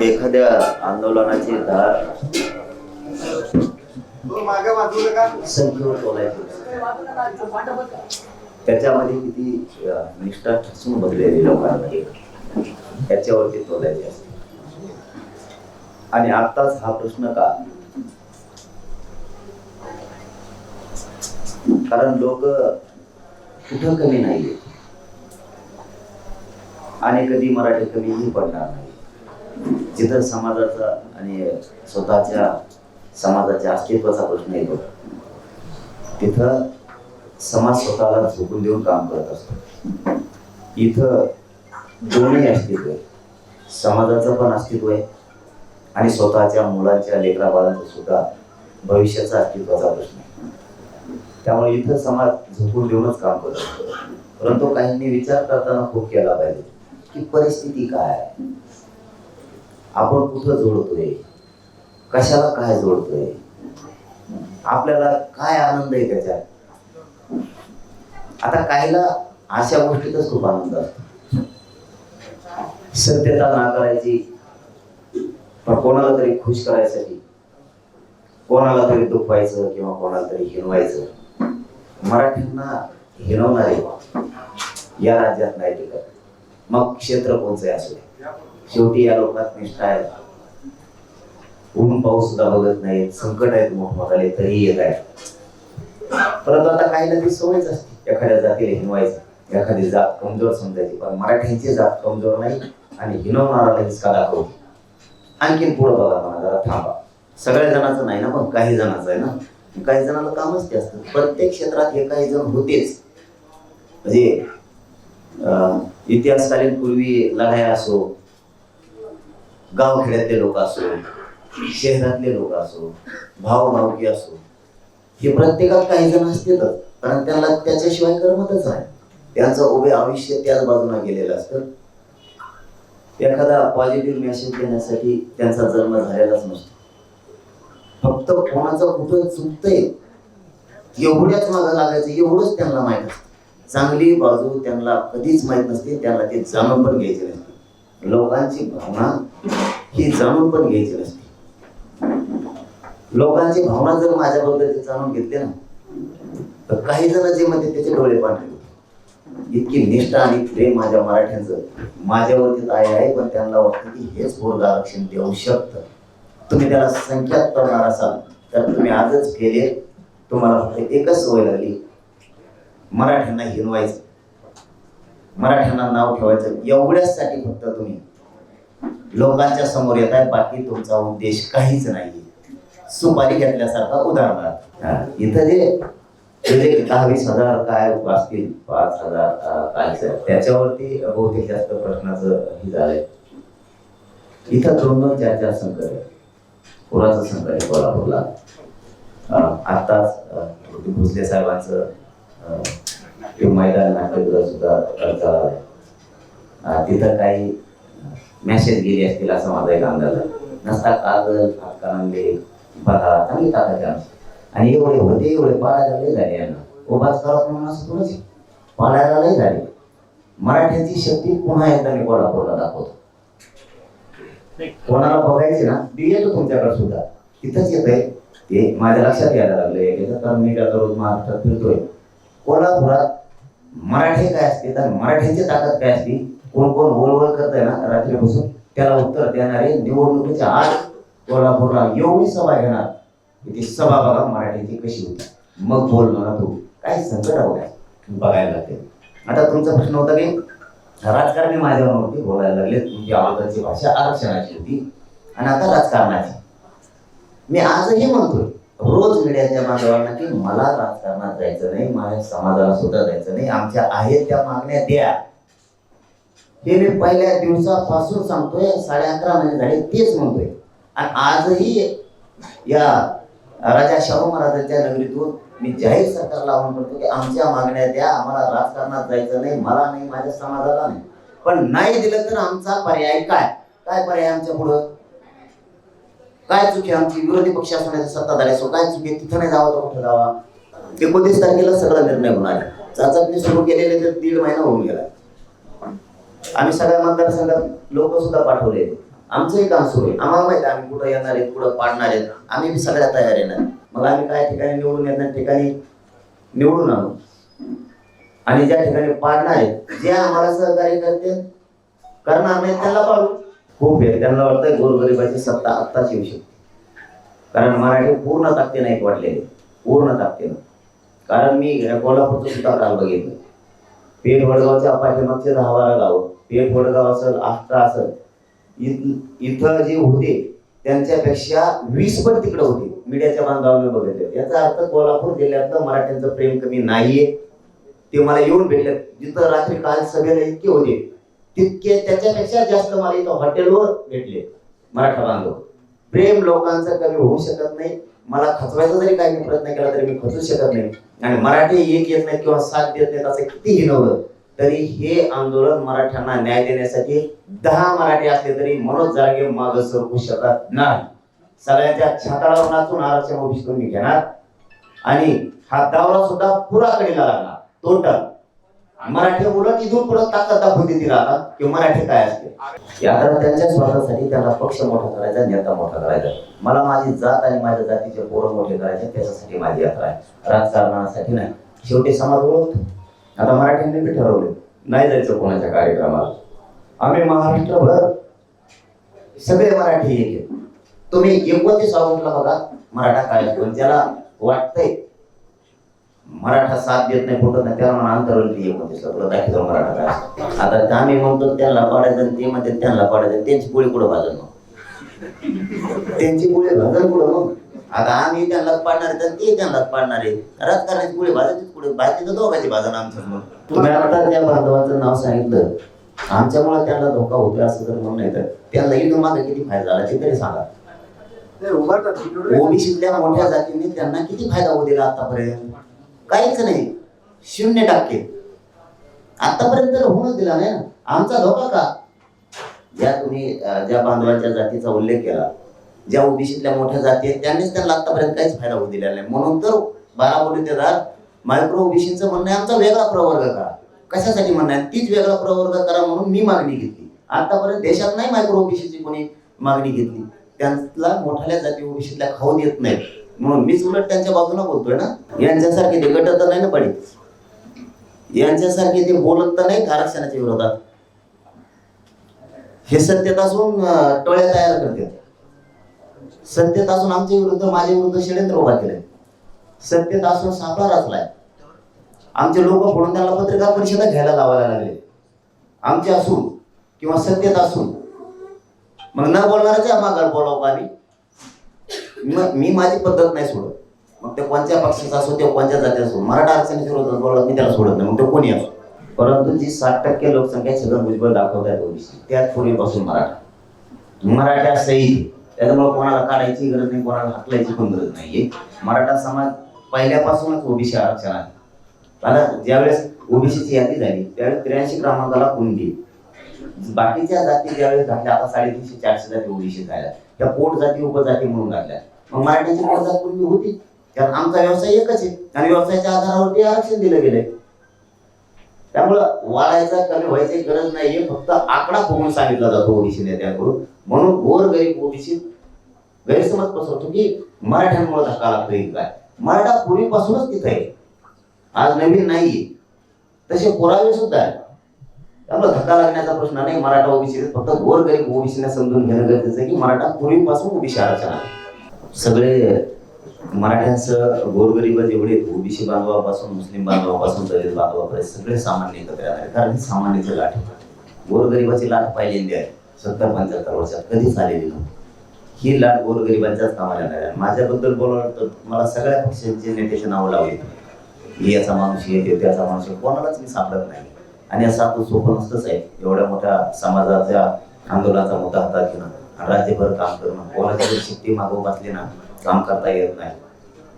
एखाद्या आंदोलनाची धार संख्येवर त्याच्यामध्ये किती निष्ठा ठसून बसलेली लोकांमध्ये. त्याच्यावरती तोलायची असते. आणि आताच हा प्रश्न का? कारण लोक कुठं कमी नाहीये. आणि कधी मराठी कमीही पडणार नाही. जिथं समाजाचा आणि स्वतःच्या समाजाच्या अस्तित्वाचा प्रश्न येतो तिथं समाज स्वतःला झोकून देऊन काम करत असतो. इथं दोन्ही अस्तित्व आहे. समाजाचं पण अस्तित्व आहे आणि स्वतःच्या मुलांच्या लेकरा बाळांचं सुद्धा भविष्याचा अस्तित्वाचा प्रश्न आहे. त्यामुळे इथं समाज झोकून देऊनच काम करत असतो. परंतु काहींनी विचार करताना खूप केला पाहिजे की परिस्थिती काय आहे? आपण कुठं जोडतोय? कशाला काय जोडतोय? आपल्याला काय आनंद आहे त्याच्यात? आता काहीला अशा गोष्टीतच खूप आनंद असतो. सत्यता नाकारायची पण कोणाला तरी खुश करायसाठी कोणाला तरी दुखवायचं किंवा कोणाला तरी हिनवायचं मराठ्यांना हिनवणारे या राज्यात नाही टिकत मग क्षेत्र कोणचं असू? दे शेवटी या लोकात निष्ठा आहे. ऊन पाऊस सुद्धा बघत नाहीत संकट आहेत मोठमोठाले तरी येत आहेत परंतु आता काहीला ती सवयच असते. एखाद्या जातीला हिनवायचं एखादी जात कमजोर समजायची पण मराठ्यांची जात कमजोर नाही आणि हिनवणारा हिसका दाखवतो आणखीन पुढं बघा मला जरा थांबा. सगळ्या जणांचं नाही ना पण काही जणांचं आहे ना? काही जणांना कामच ते असतं. प्रत्येक क्षेत्रात हे काही जण होतेच. म्हणजे अं, इतिहासकालीन पूर्वी लढाया असो गावखेड्यातले लोक असो शहरातले लोक असो भाव भावकी असो हे प्रत्येकात काही जण असतेच कारण त्यांना त्याच्याशिवाय करमतच आहे त्यांचं उभे आयुष्य त्याच बाजूला गेलेलं असतं. एखादा पॉझिटिव्ह मेसेज देण्यासाठी त्यांचा जन्म झालेलाच नसतो. फक्त कोणाचं कुठं चुकतंय एवढ्याच मागं लागायचं एवढंच त्यांना माहीत असतं. चांगली बाजू त्यांना कधीच माहीत नसते त्यांना ते जाणून पण घ्यायचे नसते. लोकांची भावना ही जाणून पण घ्यायची नसते. लोकांची भावना जर माझ्याबद्दल जाणून घेतले ना तर काही जण जे म्हणते त्याचे डोळे पांढरे इतकी निष्ठा आणि प्रेम माझ्या मराठ्यांचं माझ्यावरती आहे आहे पण त्यांना वाटतं की हेच वर्ग आरक्षण देऊ शकतं. तुम्ही त्याला संख्यात करणार असाल तर तुम्ही आजच केले तुम्हाला फक्त एकच सवय लागली. मराठ्यांना हिनवायचं. मराठ्यांना नाव ठेवायचं. एवढ्याचसाठी फक्त तुम्ही लोकांच्या समोर येत आहे बाकी तुमचा उद्देश काहीच नाही सुपारी घेतल्यासारखा उदाहरणार्थ इथं जे ते दहा वीस हजार काय असतील पाच हजार काय त्याच्यावरती बहुतेक जास्त प्रश्नाचं हे झालंय. इथं दोन दोन चार चार संकट आहे. पुराचं संकट आहे? कोल्हापूरला. आत्ताच भोसले साहेबांचं मैदान नाट्यगृह सुद्धा करता तिथं काही मेसेज गेली असतील असं माझा एक अंदाज आहे. नसता कागद हातकानांले बघा चांगली ताकद आणि एवढे होते एवढे पाळायला लय झाले यांना. उभाच करत म्हणून असं कोणच? पाळायला लय झाले. मराठ्याची शक्ती पुन्हा एकदा मी कोल्हापूरला दाखवतो. कोणाला बघायचे ना मी येतो तुमच्याकडे सुद्धा. तिथंच येत आहे ते माझ्या लक्षात यायला लागलं तर मी आता रोज महाराष्ट्रात फिरतोय. कोल्हापुरात मराठी काय असते तर मराठ्यांची ताकद काय असते? कोण कोण वळवळ करत आहे ना रात्री बसून त्याला उत्तर देणारे निवडणुकीच्या आत कोल्हापूरला एवढी सभा घेणार. ती सभा बघा मराठीची कशी होती. मग बोल मला तू. काय संकट बघाय बघायला लागते आता तुमचा प्रश्न होता की राजकारणी माझ्यावरती बोलायला लागले तुमची आवडताची भाषा आरक्षणाची होती आणि आता राजकारणाची. मी आजही म्हणतोय रोज मीडियाच्या बांधवांना की मला राजकारणात जायचं नाही माझ्या समाजाला सुद्धा जायचं नाही. आमच्या आहेत त्या मागण्या द्या. हे मी पहिल्या दिवसापासून सांगतोय साडे अकरा महिने झाले तेच म्हणतोय. आणि आजही या राजा शाहू महाराजांच्या नगरीतून मी जाहीर सरकारला आवाहन करतो की आमच्या मागण्या द्या आम्हाला राजकारणात जायचं नाही मला नाही माझ्या समाजाला नाही. पण नाही दिलं तर आमचा पर्याय काय? काय पर्याय आमच्या पुढं? काय चुकी आमची? विरोधी पक्ष असण्याचा सत्ताधारी असो काय चुकी? तिथं नाही जावं तर कुठं जावा? एकोणतीस तारखेला सगळा निर्णय होणार आहे. चाचपणी सुरू केलेले तर दीड महिना होऊन गेला. आम्ही सगळ्या मतदारसंघात लोक सुद्धा पाठवले. आमचंही काम सुरू आहे. आम्हाला माहिती आहे आम्ही कुठं येणार आहेत कुठं पाडणार आहेत. आम्ही बी सगळ्या तयार येणार मग आम्ही काय ठिकाणी निवडून येणार ठिकाणी निवडून आणू? आणि ज्या ठिकाणी पाडणार आहेत जे आम्हाला सहकार्य करते करणार नाही त्यांना पाडू. खूप आहे. त्यांना वाटतं गोरगरिबाची सत्ता आत्ताच येऊ शकते. कारण मराठी पूर्ण ताकदीनं एक वाटलेले पूर्ण ताकदीनं. कारण मी कोल्हापूरचं सुद्धा काल बघितलं. पेठ वडगावच्या पाठीमागचे दहा बारा गाव पेठ वडगाव असेल आष्टा असेल इथं जे होते त्यांच्यापेक्षा वीस पण तिकडे होते मीडियाच्या बांधवांनी बघितले. याचा अर्थ कोल्हापूर जिल्ह्यातलं मराठ्यांचं प्रेम कमी नाहीये. ते मला येऊन भेटले. जिथं रात्री काल सभेला इतके होते तितके त्याच्यापेक्षा जास्त मला इथं हॉटेलवर भेटले मराठा बांधव. प्रेम लोकांचं कमी होऊ शकत नाही. मला खचवायचा जरी काही मी प्रयत्न केला तरी मी खचू शकत नाही. आणि मराठी एक येत नाही किंवा साथ देत नाहीत असं किती हिनवलं तरी हे आंदोलन मराठ्यांना न्याय देण्यासाठी दहा मराठी असले तरी मनोज जागे माग सरकू शकत नाही. सगळ्यांच्या छाताळावर नाचून आरक्षण उभी करून घेणार. आणि हा दावरा सुद्धा पुराकडे लागला. टोटल मराठी उलट इथून पुढे ताकद दाखवून देतील आता की मराठी काय असते. आता त्यांच्या स्वार्थासाठी त्यांना पक्ष मोठा करायचा नेता मोठा करायचा. मला माझी जात आणि माझ्या जातीचे पोरं मोठे करायचे त्याच्यासाठी माझी यात्रा आहे. राजकारणासाठी नाही. शेवटी समाज ओळखतो. आता मराठ्यांनी बी ठरवले नाही जायचं कोणाच्या कार्यक्रमाला. आम्ही महाराष्ट्रभर सगळे मराठी एक तुम्ही एकोणतीस ऑगस्टला बघा मराठा काय असतो ज्याला वाटतंय मराठा साथ देत नाही फुटत नाही त्याला म्हणा अंतरवली एकोणतीसला तुला दाखवतो मराठा काय असतो. आता ते आम्ही म्हणतो त्यांना पाडायचं आणि ते म्हणते त्यांना पाडायचं त्यांची पोळी कुठं भाजन मग? त्यांची पोळी भाजन कुठं मग? आता आम्ही त्यांनाच पाडणार आहे तर ते त्यांनाच पाडणार आहे राजकारणाची पोळी भाजायचीच पुढे भाजली तर दोघांची भाजन आमचं मग. तुम्ही आता त्या बांधवाचं नाव सांगितलं. आमच्यामुळे त्यांना धोका होतोय असं जर म्हणून नाही तर त्यांना इथून मागे किती फायदा झाला ते तरी सांगा. ओबीसीतल्या मोठ्या जातींनी त्यांना किती फायदा होऊ दिला आतापर्यंत? काहीच नाही. शून्य टक्के. आतापर्यंत होऊनच दिला नाही ना. आमचा धोका का? ज्या तुम्ही ज्या बांधवांच्या जातीचा उल्लेख केला ज्या ओबीसीतल्या मोठ्या जाती आहेत त्यांनीच त्यांना आतापर्यंत काहीच फायदा होऊ दिलेला नाही. म्हणून तर बारा कोटीतेदार मायक्रो ओबीसीचं म्हणणं आहे आमचा वेगळा प्रवर्ग करा. कशासाठी म्हणणं आहे? तीच वेगळा प्रवर्ग करा म्हणून मी मागणी घेतली. आतापर्यंत देशात नाही मायक्रो ओबीसीची कोणी मागणी घेतली. त्यांना मोठ्या जाती ओबीसीतल्या खाऊ देत नाहीत. म्हणून मीच उलट त्यांच्या बाजूला बोलतोय ना. यांच्यासारखे ते गट तर नाही ना पडी यांच्यासारखे ते बोलत तर नाही आरक्षणाच्या विरोधात? हे सत्यत असून टोळ्या तयार करतात. सत्यता असून आमच्या विरुद्ध माझ्या विरुद्ध षडयंत्र उभा केलंय. सत्यता असून सापळा रचलाय. आमचे लोक फोडून त्यांना पत्रकार परिषदा घ्यायला लावायला लागले. आमचे असून किंवा सत्यत असून. मग न बोलणारच माघार बोलावं पाणी. आम्ही मग मी माझी पद्धत नाही सोडत. मग ते कोणत्या पक्षाचा असो ते कोणत्या जाती असो. मराठा आरक्षणाच्या विरोधात बोलत मी त्याला सोडत नाही. मग ते कोणी असो. परंतु जी साठ टक्के लोकसंख्या छगन भुजबळ दाखवतात ओबीसी त्यात पूर्वीपासून मराठा. मराठा सहित त्याच्यामुळे कोणाला काढायची गरज नाही कोणाला हाकलायची पण गरज नाहीये. मराठा समाज पहिल्यापासूनच ओबीसी आरक्षण आहे. आता ज्यावेळेस ओबीसीची यादी झाली त्यावेळेस त्र्याऐंशी क्रमांकाला कोण गेली बाकीच्या जाती ज्यावेळेस घातल्या आता साडेतीनशे चारशे जाती ओबीसी झाल्या. त्या पोट जाती उपजाती म्हणून घातल्या. मग मराठ्याची पोट जात होती. कारण आमचा व्यवसाय एकच आहे. आणि व्यवसायाच्या आधारावरती आरक्षण दिलं गेलंय. त्यामुळं वाढायचा कमी व्हायची गरज नाहीये. फक्त आकडा बघून सांगितला जातो ओबीसी नेत्यांकडून. म्हणून गोर गरीब ओबीसी गैरसमज पसरतो की मराठ्यांमुळे धक्का लागतोय काय? मराठा पूर्वीपासूनच तिथे आहे. आज नवीन नाहीये. तसे पुरावे सुद्धा आहे त्यामुळे धक्का लागण्याचा प्रश्न नाही. मराठा ओबीसी फक्त गोरगरीब ओबीसीने समजून घेणं गरजेचं आहे की मराठा पूर्वीपासून ओबीसी आरक्षण आहे. सगळे मराठ्यांचं गोरगरीब जेवढे ओबीसी बांधवापासून मुस्लिम बांधवापासून दलित बांधवापर्यंत सगळे सामान्य एकत्र आले कारण ही सामान्याची लाट आहे. गोरगरिबाची लाट पहिल्यांदी आहे. सत्तर पंच्याहत्तर वर्षात कधीच आलेली नव्हती ही लाट गोरगरिबांच्याच कामाला आहे. माझ्याबद्दल बोलावं तर मला सगळ्या पक्षांचे नेत्याचे नावं लावले याचा माणूस हे त्याचा माणूस कोणालाच मी सापडत नाही. आणि असं आपलं सोपं नसतंच आहे. एवढ्या मोठ्या समाजाच्या आंदोलनाचा मुद्दा हातात घेणं. आणि राज्यभर काम करणं. कोणाची जर शक्ती मागो बसली ना काम करता येत नाही.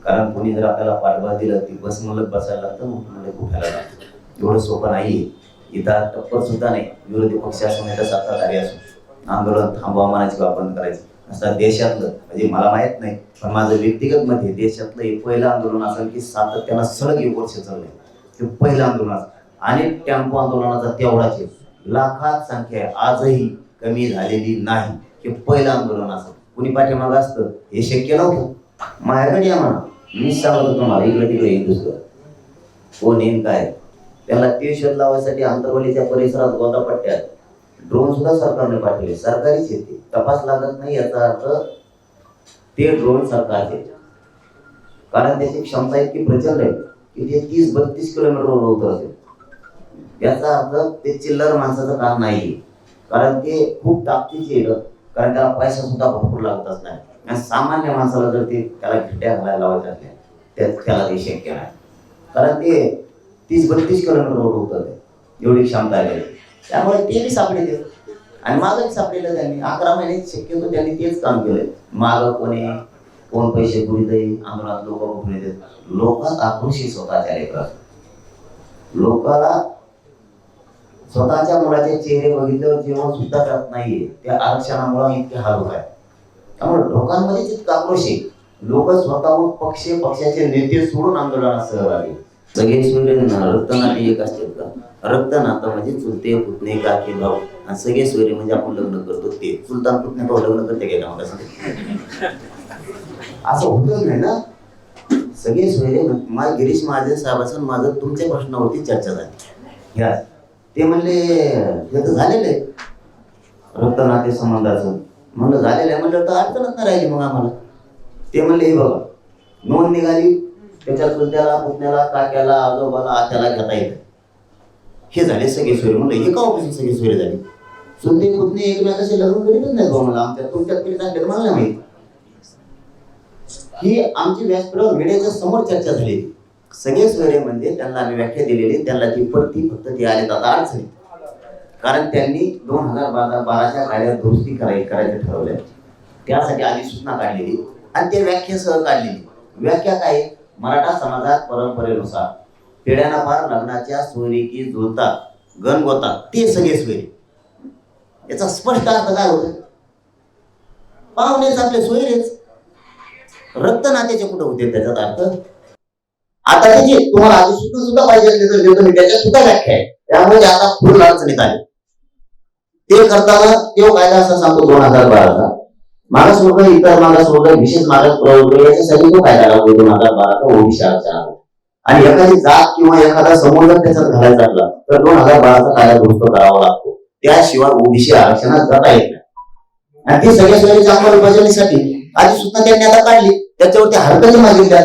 कारण कोणी जर आपल्याला पाठबळ दिलं ती बस मुलं बसायला लागतं मुलं उठायला लागतं. एवढं सोपं नाही. इथं टप्पर सुद्धा नाही. विरोधी पक्ष असून नाही सत्ताधारी असून आंदोलन थांबवा मनाची वापर करायचं. असं देशातलं म्हणजे मला माहीत नाही पण माझं व्यक्तिगत मत देशातलं हे पहिलं आंदोलन असेल की सातत्यानं सलग एक वर्ष चाललंय ते पहिलं आंदोलन असेल. आणि टेम्पो आंदोलनाचा तेवढाच आहे. लाखात संख्या आहे आजही कमी झालेली नाही. हे पहिलं आंदोलन असं. कुणी पाठीमागं असतं? हे शक्य नव्हतं. माझ्याकडे या म्हणा. मी सांगत होतो मला इकडे तिकडे एक दुसरं. कोण येईन काय त्याला ते शोध लावायसाठी आंतरवलीच्या परिसरात गोदापट्ट्यात ड्रोन सुद्धा सरकारने पाठवले. सरकारीच येते तपास लागत नाही याचा अर्थ ते ड्रोन सरकारचे कारण त्याची क्षमता इतकी प्रचंड आहे की ते तीस बत्तीस किलोमीटरवर उतरते याचा अर्थ ते चिल्लर माणसाचं काम नाही. कारण ते खूप ताकदीचे येतं कारण त्याला पैसा सुद्धा भरपूर लागतच नाही. आणि सामान्य माणसाला जर ते त्याला खिड्या घालायला लावायच्या असल्या त्यात त्याला ते शक्य नाही. कारण ते तीस बत्तीस किलोमीटरवर ते. एवढी क्षमता आहे त्यामुळे ते बी सापडले. आणि मागही सापडेलं त्यांनी. अकरा महिने शक्यतो त्यांनी तेच काम केलंय. माग कोणी कोण पैसे पुरी देईल? आंदोलनात लोक उभे देत लोकात आक्रोशित स्वतःच्या लेकरात लोकाला स्वतःच्या मुलाचे चेहरे बघितल्यावर जेवण सुद्धा करत नाहीये त्या आरक्षणामुळे इतके हाल होत आहे त्यामुळे लोकांमध्ये आक्रोश आहे लोक स्वतःहून पक्ष पक्षाचे नेते सोडून आंदोलनात सहभागी सगळे सूर्य रक्तनाते एक असतात का? रक्तनातं म्हणजे चुलते पुतणे काकी भाऊ आणि सगळे सूर्य म्हणजे आपण लग्न करतो ते चुलता पुतणे भाऊ लग्न करते गेला मला असं होतच नाही ना. सगळे सोयरे माझ्या गिरीश महाजन साहेबाचं माझं तुमच्या प्रश्नावरती चर्चा झाली. या. ते म्हणले हे तर झालेलं आहे. रक्त नाते संबंधाचं. म्हणलं झालेलं आहे. म्हणलं तर अडचणच नाही राहिली मग आम्हाला. ते म्हणले हे बघा नोंद निघाली. त्याच्या चुलत्याला पुतण्याला काक्याला आजोबाला आत्याला घेता येत. हे झाले सगळे सोयरे. म्हणलं हे का ऑफिस सगळे सोयरे झाले? चुलते पुतणे एकमेकाशी लग्न करीतच नाही भाऊ मला. आमच्या तुमच्यात करीत असले मला नाही माहिती. ही आमची व्यासपीठावर मीडियाच्या समोर चर्चा झाली. सगळे सोयरे म्हणजे त्यांना आम्ही व्याख्या दिलेली त्यांना ती पडती फक्त ती आले आता अडचणी कारण त्यांनी दोन हजार बारा बाराच्या कायद्यात दुरुस्ती करायची करायचं ठरवलं त्यासाठी अधिसूचना काढलेली आणि ते व्याख्येसह काढलेली. व्याख्या काय? आहे? मराठा समाजात परंपरेनुसार पिढ्याना फार लग्नाच्या सोयरीकी जुळतात गणगोतात ते सगळे सोयरे. याचा स्पष्ट अर्थ काय होतो? पाहुणेच आपले सोयरेच. रक्त नात्याचे कुठं होते त्याच्यात अर्थ? आता त्याची तुम्हाला अधिसूचना सुद्धा पाहिजे असली तर देतो मी त्याच्यात सुद्धा व्याख्या आहे. त्यामुळे आता पूर्ण अडचणीत आले. ते करताना तो कायदा असा सांगतो दोन हजार बाराचा. मागास वर्ग इतर मागास वर्ग विशेष मागास प्रवर्ग याच्यासाठी तो कायदा लागतो दोन हजार बाराचा ओबीसी आरक्षणाचा आणि एखादी जात किंवा एखादा समोर जर त्याच्यात घालायचा असला तर दोन हजार बाराचा कायदा दुरुस्त करावा लागतो. त्याशिवाय ओबीसी आरक्षणात जाता येत नाही. आणि ती सगळ्या सोयीच्या अंमलबजावणीसाठी सुद्धा त्यांनी आता काढली. त्याच्यावरती हरकती मागितल्या.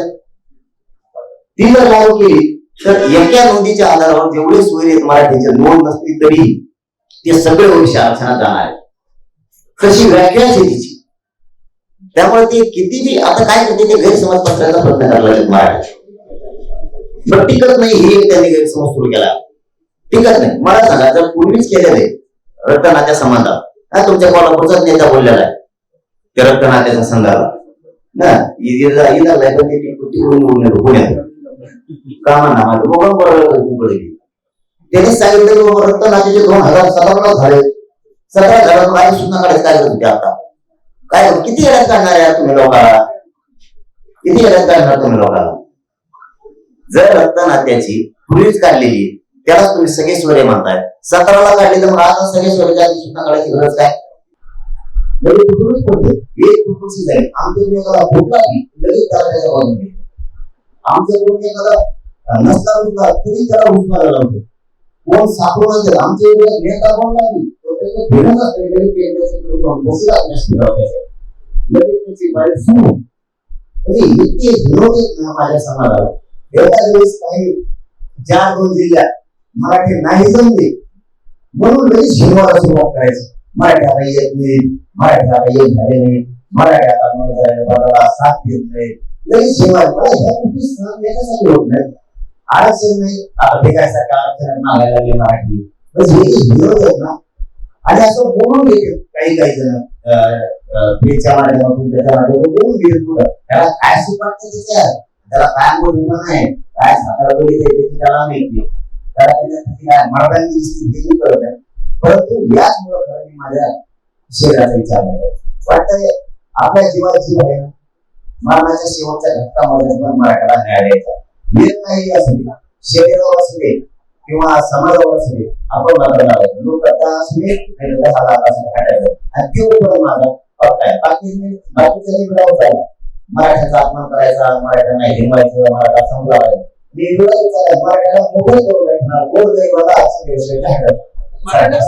ती जर लागू केली तर एका नोंदीच्या आधारावर जेवढे सोयरे आहेत मराठीच्या नोंद नसली तरी ते सगळे वंश आरक्षणात जाणार आहे कशी व्याख्या आहे तिची? त्यामुळे ते किती बी आता काय करते ते गैरसमज पसरायचा प्रयत्न करायला मराठी बरं टिकत नाही हे एक त्यांनी गैरसमज सुरू केला. टिकत नाही. मला सांगा जर पूर्वीच केलेले आहे रक्तनात्या संबंधात हा तुमच्या कोल्हापूरचाच नेता बोललेला आहे त्या रक्तनात्याच्या संदर्भात. ना इला इला पण ते पुण्यात कामांना माझं मोबाईल बरोबर त्यांनी सांगितलं की बाबा रक्तनात्याचे दोन हजार सतरा झाले. सतरा झालं काय सुद्धा काढायचं काय करत होते आता. काय किती येड्यात काढणार यार तुम्ही लोकांना किती येड्यात काढणार तुम्ही लोकांना जर रक्तनात्याची पूर्वीच काढलेली त्यालाच तुम्ही सगळे स्वर्य म्हणताय. सतराला काढली तर मग आता सगळे स्वर्य सुद्धा काढायची गरज काय? लगेच कुठूनच पडते एक कुठूनच जाईल. आमच्या एखादा भोगला लगेच त्याला त्याच्या बाजूने आमच्याकडून एखादा नसता उठला तरी त्याला उठवायला लावतो. कोण सापडून असेल आमच्या एरियात नेता कोण लागली तो त्याचं असते. ते लगेच त्याची बाहेर सुरू म्हणजे इतके विरोध आहेत ना माझ्या समाजाला. एका दिवस काही चार दोन जिल्ह्यात मराठी नाही जमले. म्हणून लगेच शिरवायला सुरुवात करायची. मराठी आता येत नाही मराठी आता येत झाले नाही मराठी आता मला साथ घेत नाही लगेच शिवाय मला ह्या गोष्टी सहन याच्यासाठी होत नाही. आरक्षण नाही ते काय सरकार मागायला लागले मराठी हे विरोध आहेत ना. आणि असं बोलून घेते काही काही जण. पेच्या माध्यमातून त्याच्या माध्यमातून बोलून घेते पुढं त्याला काय सुपाटचं तिथे त्याला काय बोल नाही काय सातारा बोली त्याला माहिती त्याला त्याच्यासाठी काय? मराठी स्थिती करत आहे. परंतु याच मुळे खरं माझ्या शरीराचा विचार नाही वाटतंय आपल्या जीवात जीव आहे ना? मरणाच्या शेवटच्या घटकामध्ये पण मराठ्याला न्याय द्यायचा. येत नाही शरीरावर असू दे किंवा समाजावर असू दे आपण बदलला लोक. आणि ते माझा आहे. बाकी बाकीचं चालला मराठ्यांचा अपमान करायचा मराठ्यांना हिंवायचं मराठा समजावायचं मी मराठ्याला मोठं करून गोर गरीबाला असं मराठा